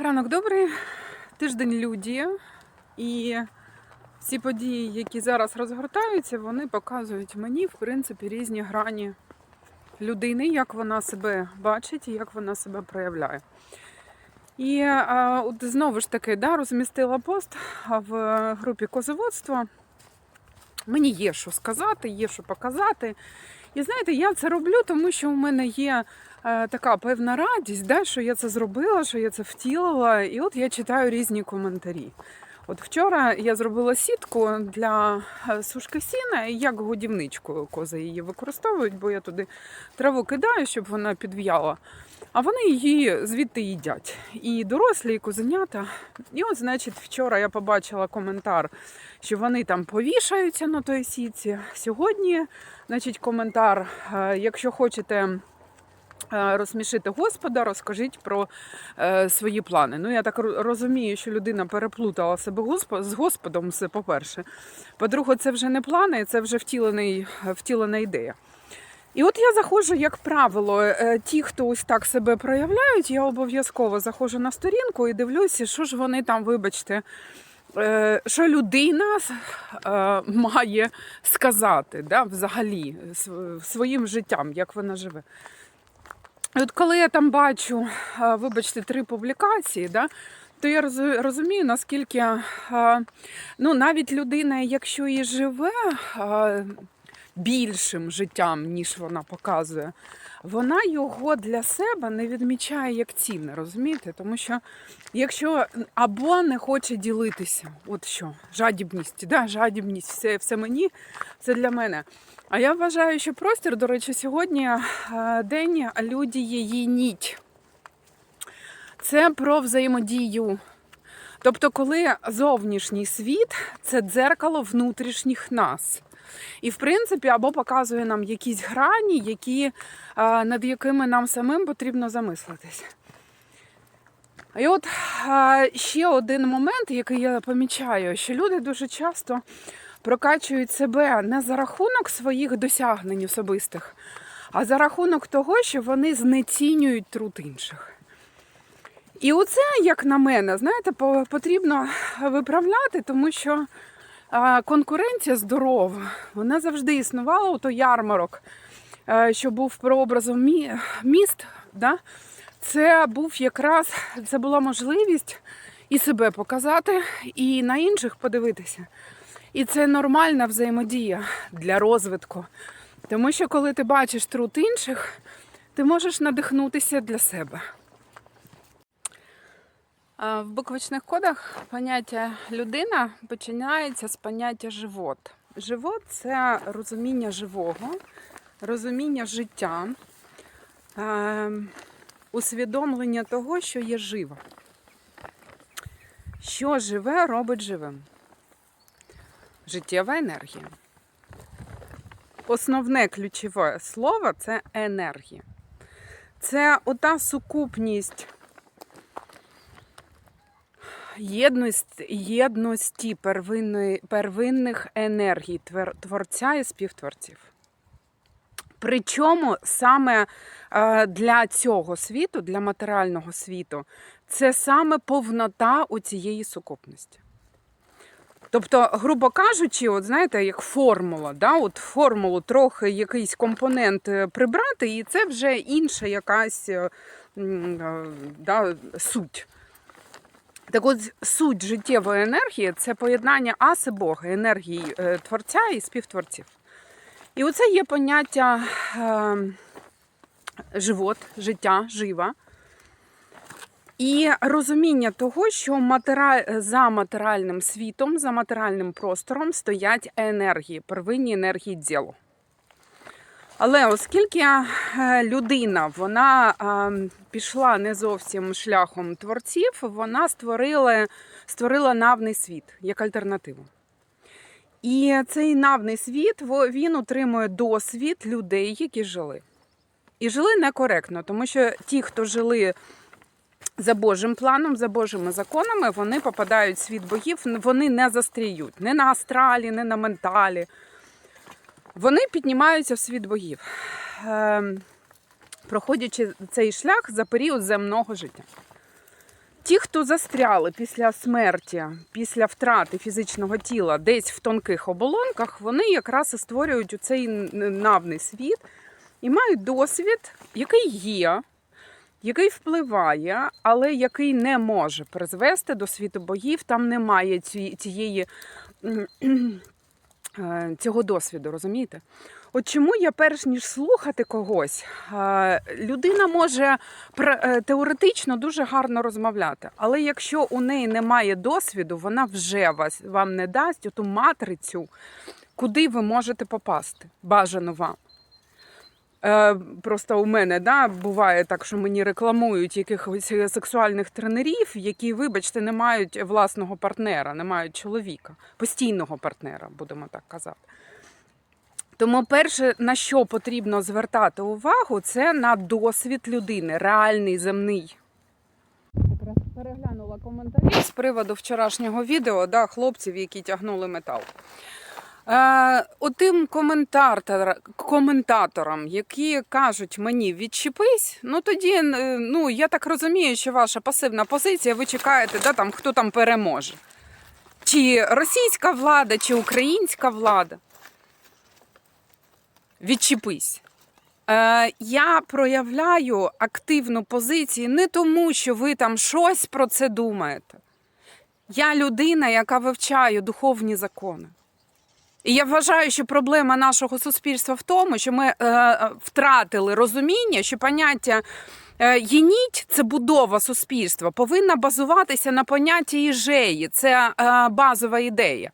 Ранок добрий, тиждень люді. І всі події, які зараз розгортаються, вони показують мені, в принципі, різні грані людини, як вона себе бачить і як вона себе проявляє. І а, от знову ж таки да, розмістила пост в групі козоводства. Мені є що сказати, є що показати. І знаєте, я це роблю, тому що у мене є е, така певна радість, да, що я це зробила, що я це втілила. І от я читаю різні коментарі. От вчора я зробила сітку для е, сушки сіна, як годівничку кози її використовують, бо я туди траву кидаю, щоб вона підв'яла. А вони її звідти їдять. І дорослі, і козенята. І от, значить, вчора я побачила коментар, що вони там повішаються на той сітці. Сьогодні, значить, коментар, е, якщо хочете. Е, Розсмішити Господа, розкажіть про е, свої плани. Ну, я так розумію, що людина переплутала себе Госпо- з Господом, це по-перше. По-друге, це вже не плани, це вже втілений, втілена ідея. І от я заходжу, як правило, е, ті, хто ось так себе проявляють, я обов'язково заходжу на сторінку і дивлюся, що ж вони там, вибачте, що людина має сказати да, взагалі своїм життям, як вона живе. От коли я там бачу, е, вибачте, три публікації, да, то я розумію, наскільки е, ну, навіть людина, якщо і живе е, більшим життям, ніж вона показує, вона його для себе не відмічає як цінне, розумієте? Тому що якщо або не хоче ділитися, от що, жадібність, да, жадібність, все, все мені, все для мене. А я вважаю, що простір, до речі, сьогодні е, день люди її ніть. Це про взаємодію. Тобто, коли зовнішній світ це дзеркало внутрішніх нас. І, в принципі, або показує нам якісь грані, які, е, над якими нам самим потрібно замислитись. І от е, ще один момент, який я помічаю, що люди дуже часто прокачують себе не за рахунок своїх досягнень особистих, а за рахунок того, що вони знецінюють труд інших. І оце, як на мене, знаєте, потрібно виправляти, тому що конкуренція здорова, вона завжди існувала, ото ярмарок, е, що був прообразом мі- міст. Да? Це був якраз це була можливість і себе показати, і на інших подивитися. І це нормальна взаємодія для розвитку. Тому що коли ти бачиш труд інших, ти можеш надихнутися для себе. В буквочних кодах поняття людина починається з поняття живот. Живот це розуміння живого, розуміння життя, усвідомлення того, що є живо. Що живе, робить живим. Життєва енергія. Основне ключове слово це енергія. Це ота сукупність єдності, єдності первинної, первинних енергій творця і співтворців. Причому саме е, для цього світу, для матеріального світу, це саме повнота у цієї сукупності. Тобто, грубо кажучи, от знаєте, як формула, да? от формулу трохи якийсь компонент е, прибрати, і це вже інша якась е, да, суть. Так от суть життєвої енергії це поєднання аси Бога, енергії е, творця і співтворців. І оце є поняття е, живот, життя, жива. І розуміння того, що за матеріальним світом, за матеріальним простором стоять енергії, первинні енергії ділу. Але оскільки е, людина вона е, пішла не зовсім шляхом творців, вона створила, створила навний світ як альтернативу. І цей навний світ він отримує досвід людей, які жили. І жили некоректно, тому що ті, хто жили за Божим планом, за Божими законами, вони попадають в світ богів, вони не застріють не на астралі, не на менталі. Вони піднімаються в світ богів, ем, проходячи цей шлях за період земного життя. Ті, хто застряли після смерті, після втрати фізичного тіла десь в тонких оболонках, вони якраз і створюють цей навний світ і мають досвід, який є, який впливає, але який не може призвести до світу богів. Там немає цієї, е, цього досвіду, розумієте? От чому я перш ніж слухати когось, людина може е, теоретично дуже гарно розмовляти, але якщо у неї немає досвіду, вона вже вас вам не дасть оту матрицю, куди ви можете попасти, бажано вам. Е, просто у мене да, буває так, що мені рекламують якихось сексуальних тренерів, які, вибачте, не мають власного партнера, не мають чоловіка, постійного партнера, будемо так казати. Тому перше, на що потрібно звертати увагу, це на досвід людини, реальний земний. Якраз переглянула коментарі з приводу вчорашнього відео да, хлопців, які тягнули метал. Е, отим коментатор, коментаторам, які кажуть мені відчепись, ну тоді е, ну, я так розумію, що ваша пасивна позиція, ви чекаєте, да, там, хто там переможе. Чи російська влада, чи українська влада. Відчепись. Е, я проявляю активну позицію не тому, що ви там щось про це думаєте. Я людина, яка вивчає духовні закони. І я вважаю, що проблема нашого суспільства в тому, що ми е, е, втратили розуміння, що поняття е, єніть це будова суспільства, повинна базуватися на понятті іжеї. Це е, базова ідея.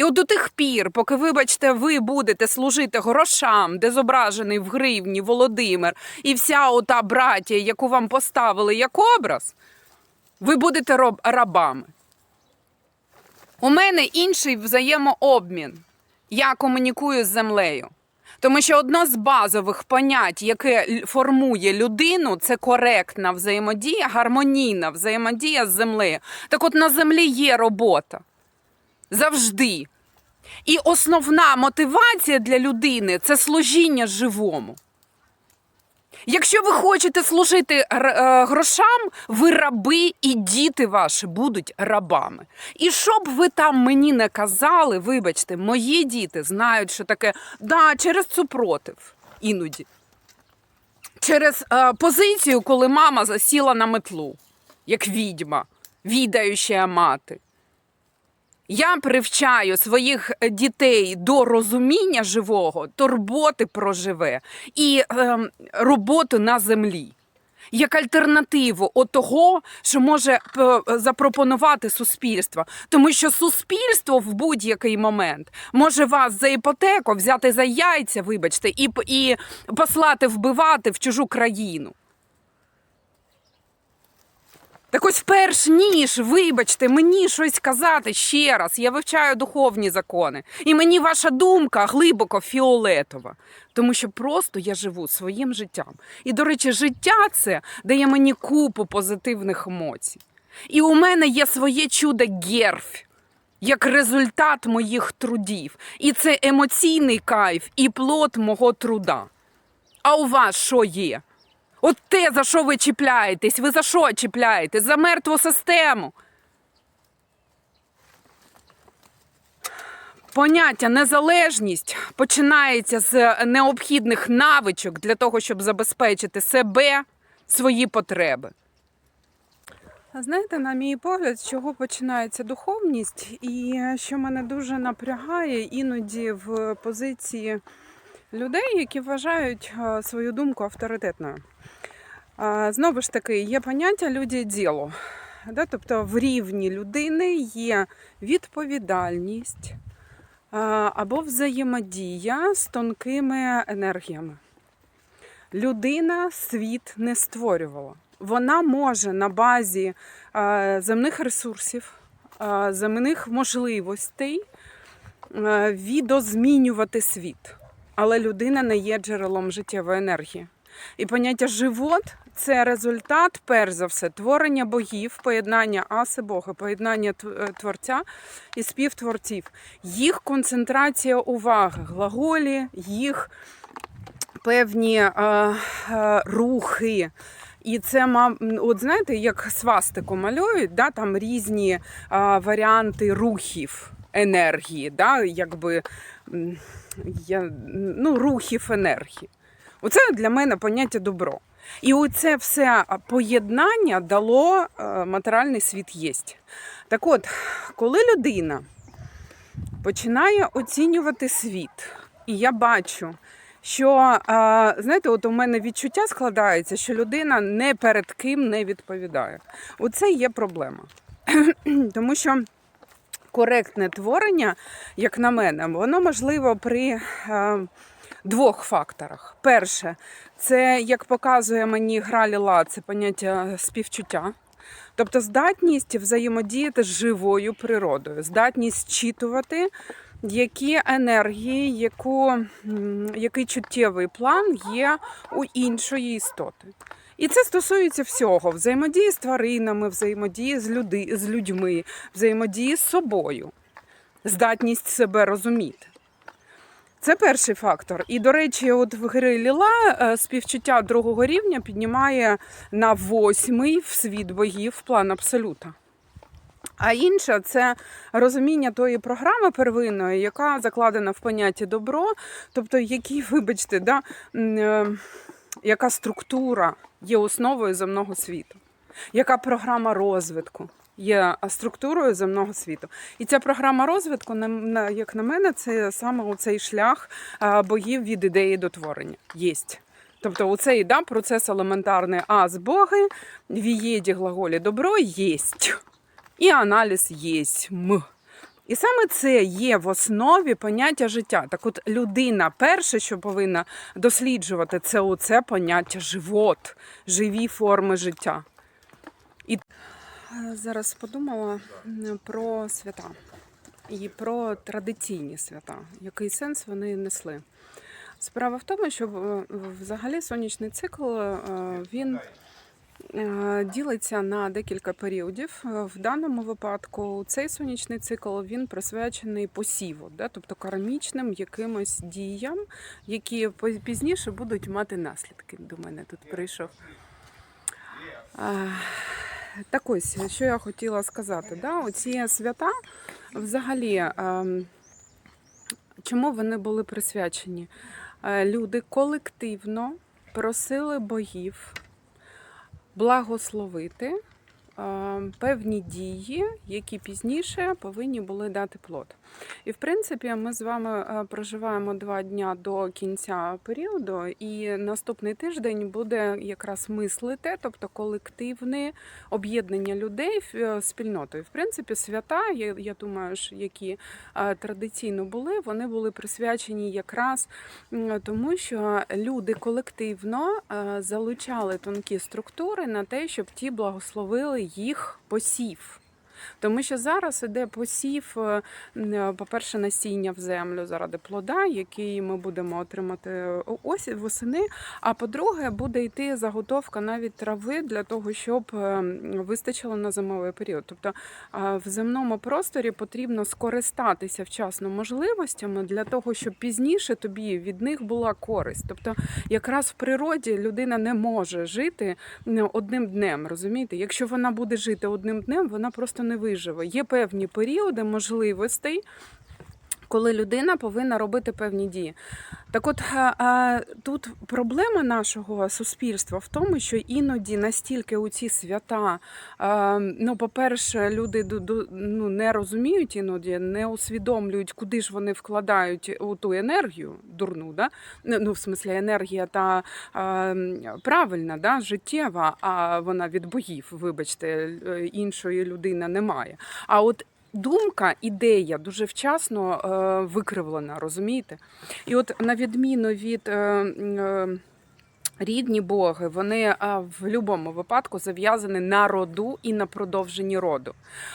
І от до тих пір, поки, вибачте, ви будете служити грошам, де зображений в гривні Володимир, і вся ота братія, яку вам поставили як образ, ви будете роб- рабами. У мене інший взаємообмін. Я комунікую з землею. Тому що одно з базових понять, яке формує людину, це коректна взаємодія, гармонійна взаємодія з землею. Так от на землі є робота. Завжди. І основна мотивація для людини це служіння живому. Якщо ви хочете служити е, грошам, ви раби і діти ваші будуть рабами. І що б ви там мені не казали, вибачте, мої діти знають, що таке да, через супротив іноді. Через е, позицію, коли мама засіла на метлу, як відьма, відаюча мати. Я привчаю своїх е, дітей до розуміння живого, турботи про живе і ем, роботи на землі. Як альтернативу от того, що може запропонувати суспільство. Тому що суспільство в будь-який момент може вас за іпотеку взяти за яйця, вибачте, і, і послати вбивати в чужу країну. Так ось перш ніж, вибачте, мені щось казати ще раз, я вивчаю духовні закони. І мені ваша думка глибоко фіолетова. Тому що просто я живу своїм життям. І, до речі, життя це дає мені купу позитивних емоцій. І у мене є своє чудо герф, як результат моїх трудів. І це емоційний кайф і плод мого труда. А у вас що є? От те, за що ви чіпляєтесь, ви за що чіпляєтесь? За мертву систему. Поняття незалежність починається з необхідних навичок для того, щоб забезпечити себе, свої потреби. Знаєте, на мій погляд, з чого починається духовність, і що мене дуже напрягає іноді в позиції людей, які вважають е, свою думку авторитетною. Знову ж таки, є поняття люди діло. Да? Тобто в рівні людини є відповідальність або взаємодія з тонкими енергіями. Людина світ не створювала. Вона може на базі земних ресурсів, земних можливостей відозмінювати світ. Але людина не є джерелом життєвої енергії. І поняття живот це результат, перш за все, творення богів, поєднання аси Бога, поєднання е, творця і співтворців, їх концентрація уваги, глаголі, їх певні е, е, рухи, І це мав, от знаєте, як свастику малюють, да, там різні а, варіанти рухів енергії, да, якби я, ну, рухів енергії. Оце для мене поняття добро. І оце все поєднання дало е, матеріальний світ єсть. Так от, коли людина починає оцінювати світ, і я бачу, що е, знаєте, от у мене відчуття складається, що людина не перед ким не відповідає. Оце є проблема. Тому що коректне творення, як на мене, воно можливо при е, двох факторах. Перше, це як показує мені гра Ліла, це поняття співчуття. Тобто здатність взаємодіяти з живою природою, здатність зчитувати, які енергії, яку, який чуттєвий план є у іншої істоти. І це стосується всього: взаємодії з тваринами, взаємодії з, люди, з людьми, взаємодії з собою, здатність себе розуміти. Це перший фактор. І, до речі, от в гри Ліла е, співчуття другого рівня піднімає на восьмий в світ богів план абсолюта. А інше це розуміння тої програми первинної, яка закладена в понятті добро, тобто які, вибачте, да, е, яка структура є основою земного світу, яка програма розвитку є структурою земного світу. І ця програма розвитку, як на мене, це саме цей шлях а, богів від ідеї до творення. Єсть. Тобто оцей да, процес елементарний аз боги, в єді глаголі добро єсть. І аналіз єсть. М. І саме це є в основі поняття життя. Так от людина перше, що повинна досліджувати, це оце поняття живот, живі форми життя. Е, зараз подумала про свята і про традиційні свята, який сенс вони несли. Справа в тому, що е, взагалі сонячний цикл е, він ділиться на декілька періодів. В даному випадку цей сонячний цикл він присвячений посіву, да? тобто кармічним якимось діям, які піз- пізніше будуть мати наслідки. До мене тут прийшов. Так ось, що я хотіла сказати, да? оці свята взагалі, ем, чому вони були присвячені? Е, Люди колективно просили богів благословити е, певні дії, які пізніше повинні були дати плод. І в принципі, ми з вами е, проживаємо два дня до кінця періоду, і наступний тиждень буде якраз мислити, тобто колективне об'єднання людей е, спільнотою. В принципі, свята, я, думаю, які е, традиційно були, вони були присвячені якраз тому, що люди колективно залучали тонкі структури на те, щоб ті благословили їх посів. Тому що зараз іде посів, е, по-перше, насіння в землю заради плода, який ми будемо отримати ось восени. А по-друге, буде йти заготовка навіть трави для того, щоб е, вистачило на зимовий період. Тобто е, в земному просторі потрібно скористатися вчасно можливостями для того, щоб пізніше тобі від них була користь. Тобто, якраз в природі людина не може жити одним днем. Розумієте, якщо вона буде жити одним днем, вона просто не виживе. Є певні періоди можливостей. Коли людина повинна робити певні дії, так от а, а, тут проблема нашого суспільства в тому, що іноді настільки у ці свята, ну, по-перше, люди ну, не розуміють іноді, не усвідомлюють, куди ж вони вкладають у ту енергію дурну, да? ну в смислі енергія та правильна, да? життєва, а вона від богів, вибачте, е, іншої людини немає. А от думка, ідея дуже вчасно е, викривлена, розумієте? І от на відміну від е, е, рідні боги, вони а, в будь-якому випадку зав'язані на роду і на продовженні роду.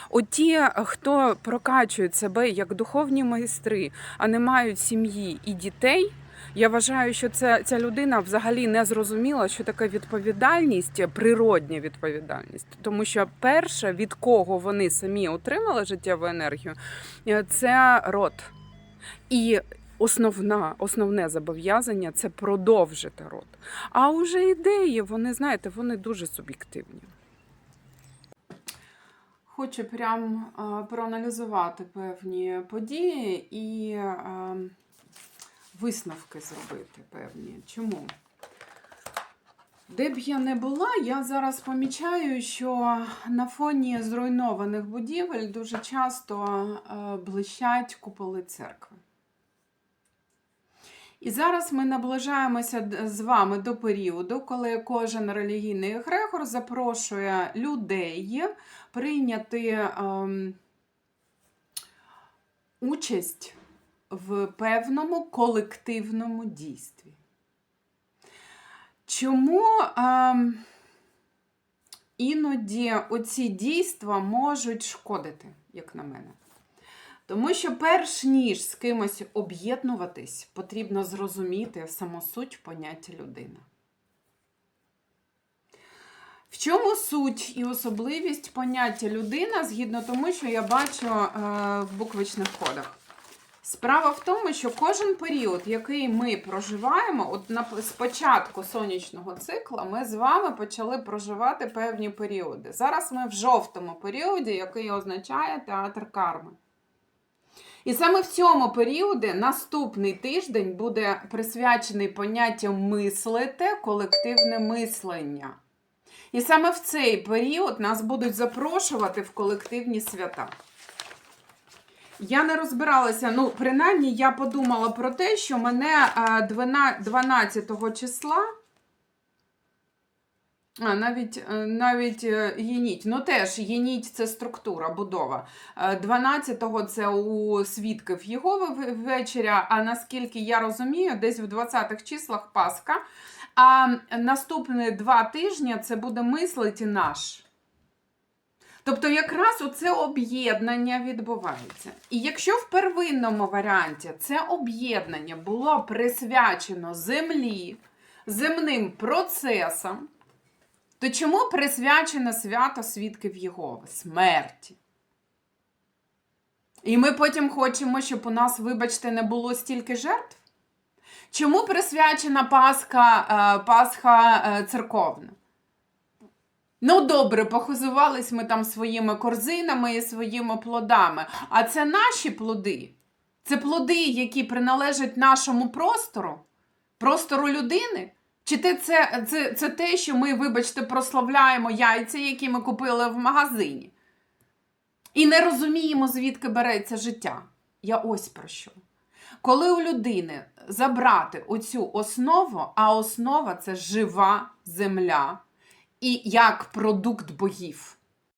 От ті, хто прокачують себе як духовні майстри, а не мають сім'ї і дітей. Я вважаю, що це ця людина взагалі не зрозуміла, що таке відповідальність, природня відповідальність. Тому що перше, від кого вони самі отримали життєву енергію, е, це род. І основна, основне зобов'язання це продовжити род. А вже ідеї, вони, знаєте, вони дуже суб'єктивні. Хочу прям е, проаналізувати певні події і е, висновки зробити певні. Чому? Де б я не була, я зараз помічаю, що на фоні зруйнованих будівель дуже часто е, блищать куполи церкви. І зараз ми наближаємося з вами до періоду, коли кожен релігійний егрегор запрошує людей прийняти ем, участь в певному колективному дійстві. Чому ем, іноді оці дійства можуть шкодити, як на мене? Тому що перш ніж з кимось об'єднуватись, потрібно зрозуміти саму суть поняття людина. В чому суть і особливість поняття людина згідно тому, що я бачу е, в буквичних кодах? Справа в тому, що кожен період, який ми проживаємо, от на з початку сонячного цикла, ми з вами почали проживати певні періоди. Зараз ми в жовтому періоді, який означає театр карми. І саме в цьому періоді наступний тиждень буде присвячений поняттям мислите, колективне мислення. І саме в цей період нас будуть запрошувати в колективні свята. Я не розбиралася, ну, принаймні, я подумала про те, що мене е, 12 12 числа. А, навіть, е, навіть е, єніть. Ну теж єніть це структура, будова. Е, 12-го це у свідків Єгови в- вечеря, а наскільки я розумію, десь в 20-х числах Пасха. А наступні два тижні це буде мислити наш. Тобто, якраз оце об'єднання відбувається. І якщо в первинному варіанті це об'єднання було присвячено землі, земним процесам, то чому присвячено свято свідків Єгови? Смерті. І ми потім хочемо, щоб у нас, вибачте, не було стільки жертв? Чому присвячена Пасха, е, Пасха е, церковна? Ну, добре, похизувались ми там своїми корзинами і своїми плодами. А це наші плоди. Це плоди, які приналежать нашому простору, простору людини. Чи те це, це, це те, що ми, вибачте, прославляємо яйця, які ми купили в магазині? І не розуміємо, звідки береться життя. Я ось про що. Коли у людини забрати оцю основу, а основа це жива земля і як продукт богів.